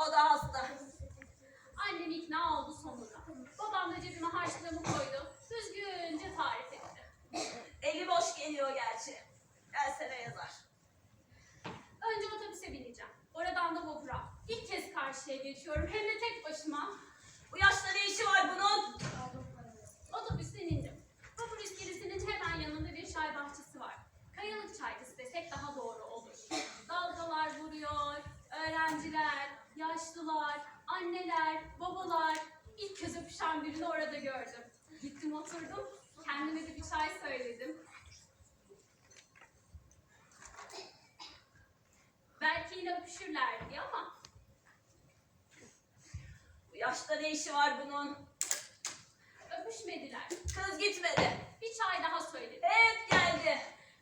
O da hasta. Annem ikna oldu sonunda. Babam da cebime harçlığımı koydu. Düzgünce tarif etti. Eli boş geliyor gerçi. Gelsene yazar. Önce otobüse bineceğim. Oradan da vapura. İlk kez karşıya geçiyorum. Hem de tek başıma. Bu yaşta ne işi var bunun? Otobüsten indim. Vapur iskelesinin hemen yanında bir çay bahçesi var. Kayalık çaycısı desek daha doğru olur. Dalgalar vuruyor, öğrenciler, yaşlılar, anneler, babalar. İlk kez öpüşen birini orada gördüm. Gittim oturdum, kendime de bir çay söyledim. Belki yine öpüşürler diye ama Bu yaşta ne işi var bunun? öpüşmediler. Kız gitmedi. Bir çay daha söyledim. Hep geldi.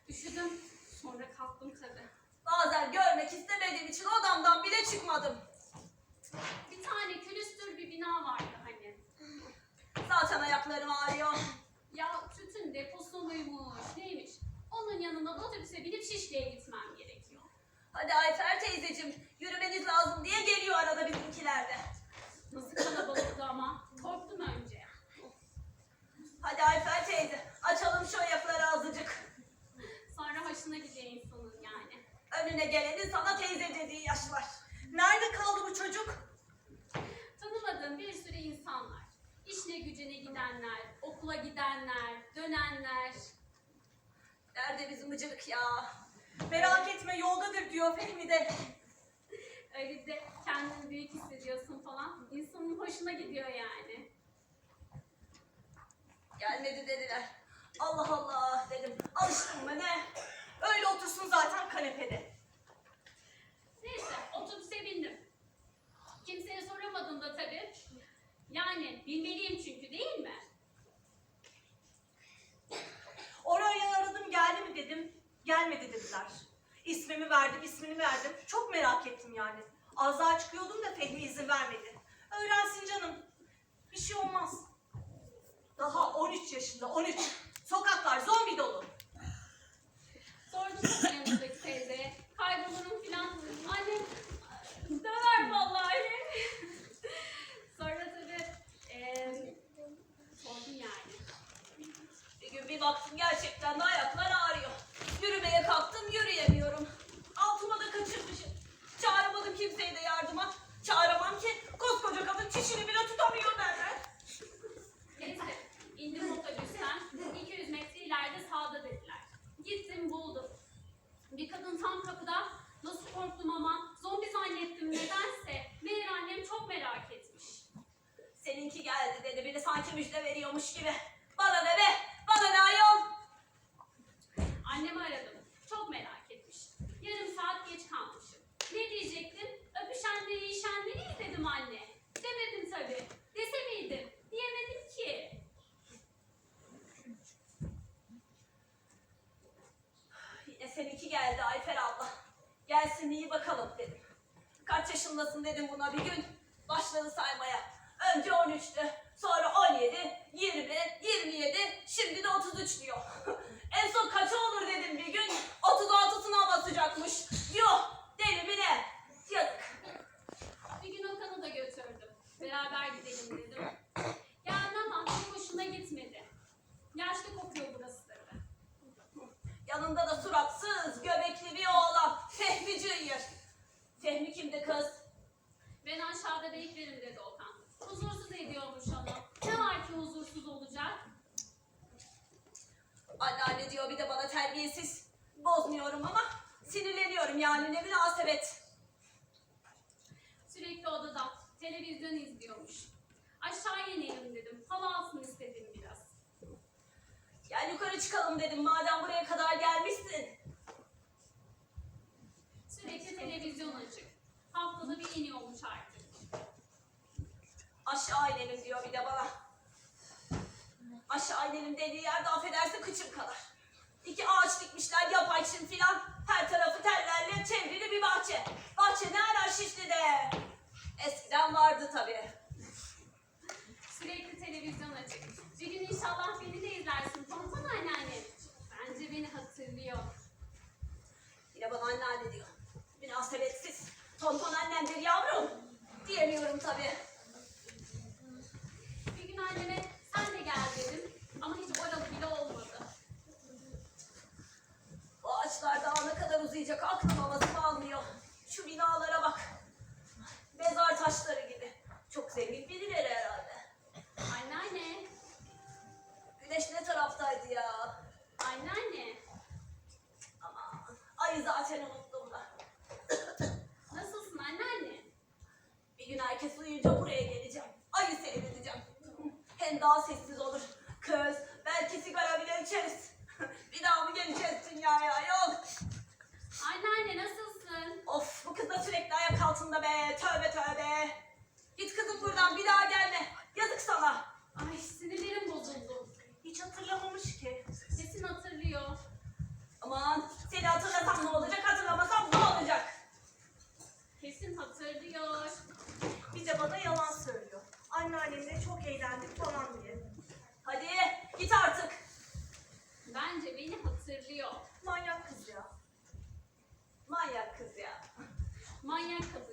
Üşüdüm, sonra kalktım tabii. Bazen görmek istemediğim için odamdan bile çıkmadım. Hadi Ayfer teyzeciğim yürümeniz lazım diye geliyor arada bizimkiler de. Nasıl kalabalıktı ama. Korktum önce. Hadi Ayfer teyze açalım şu ayakları azıcık. Sonra hoşuna gidiyor insanın yani. Önüne geleni sana teyze dediği yaşlar. Nerede kaldı bu çocuk? Tanımadığım bir sürü insan var. İşine gücüne gidenler, okula gidenler, dönenler. Nerede bizim mıcırık ya? Merak etme yoldadır diyor Fehmi de. Öyle de kendini büyük hissediyorsun falan. İnsanın hoşuna gidiyor yani. Gelmedi dediler. Allah Allah dedim. Alıştın mı ne? Öyle otursun zaten kanepede. Neyse otobüse bindim. Kimseye soramadım da tabii. Yani bilmeliyim çünkü değil mi? Oraya aradım geldi mi dedim. Dediler. İsmimi verdim, ismini verdim. Çok merak ettim yani. Az daha çıkıyordum da Fehmi izin vermedi. Öğrensin canım. Bir şey olmaz. Daha 13 yaşında, 13. Sokaklar zombi dolu. Sordum da yanındaki teyzeye. Kaybolurum filan. Annem döver vallahi. Sonra tabii eee sordum yani. Bir gün bir baktım gerçekten de ayaklar ağrıyor. Yürümeye kalktım yürüyemiyorum. Altıma da kaçırmışım. Çağıramadım kimseyi de yardıma. Çağıramam ki koskoca kadın çişini bile tutamıyor derler. Neyse indim otobüsten. 200 metre ileride sağda dediler. Gittim buldum. Bir kadın tam kapıda. Nasıl korktum ama zombi zannettim nedense. Meğer annem çok merak etmiş. Seninki geldi dedi biri sanki müjde veriyormuş gibi. Bana ne be? Bana ne ayol? Annemi aradım. Çok merak etmiş. Yarım saat geç kalmışım. Ne diyecektim? Öpüşenleri anne. Demedim tabii. Dese miydim? Diyemedim ki. Yine seninki geldi Ayfer abla. Gelsin iyi bakalım dedim. Kaç yaşındasın dedim buna bir gün. Başladı saymaya. Önce 13'tü, sonra 17, 20, 27, şimdi de 33 diyor. en son kaça olur dedim bir gün. 36'sına basacakmış. Yuh deli mi ne? Yazık. Bir gün Okan'ı da götürdüm. Beraber gidelim dedim. Yani ama çok hoşuna gitmedi. Yaşlı kokuyor burası dedi. Yanında da suratsız, göbekli bir oğlan. Fehmi Junior. Fehmi kimdi kız? Ben aşağıda beklerim dedi Okan. Huzursuz ediyormuş onu. Ne var ki huzursuz olacak? Anneanne diyor bir de bana terbiyesiz. Bozmuyorum ama sinirleniyorum yani ne münasebet. Sürekli odada televizyon izliyormuş. Aşağı inelim dedim. Hava alsın istedim biraz. Gel yukarı çıkalım dedim madem buraya kadar gelmişsin. Sürekli televizyon açık. Haftada bir iniyormuş artık. Aşağı inelim diyor bir de bana. Aşağı inelim dediği yerde affedersin kıçım kadar. İki ağaç dikmişler yapay çim filan. Her tarafı tellerle çevrili bir bahçe. Bahçe ne arar Şişli'de? Eskiden vardı tabii. Sürekli televizyon açık. Bir gün inşallah beni de izlersin Tonton anneanne. Bence beni hatırlıyor. Yine bana anneanne diyor. Münasebetsiz. Tonton annemdir yavrum. biliyorum tabii. Bir gün anneme sen de gel dedim ama hiç oralı bile olmadı. Bu ağaçlar daha ne kadar uzayacak aklım havasını almıyor. Şu binalara bak. Mezar taşları gibi. Çok zengin birileri herhalde. Anneanne, Güneş ne taraftaydı ya? anneanne. Aman ayı zaten unuttum da. Nasılsın anneanne? Bir gün herkes uyuyunca buraya geleceğim. Ayı seyredeceğim. Hem daha sessiz olur. Kız belki sigara bile içeriz. Bir daha mı geleceğiz dünyaya yok. Anneanne nasılsın? Of bu kız da sürekli ayak altında be. Tövbe tövbe. Git kızım buradan bir daha gelme. Yazık sana. Ay sinirlerim bozuldu. Hiç hatırlamamış ki. Kesin hatırlıyor. Aman seni hatırlasam ne olacak hatırlamasam ne olacak? Kesin hatırlıyor. Bir de bana yalan söylüyor. Anneannemle çok eğlendik falan diye. Hadi git artık. Bence beni hatırlıyor. Manyak kız ya. Manyak kız ya. Manyak kadın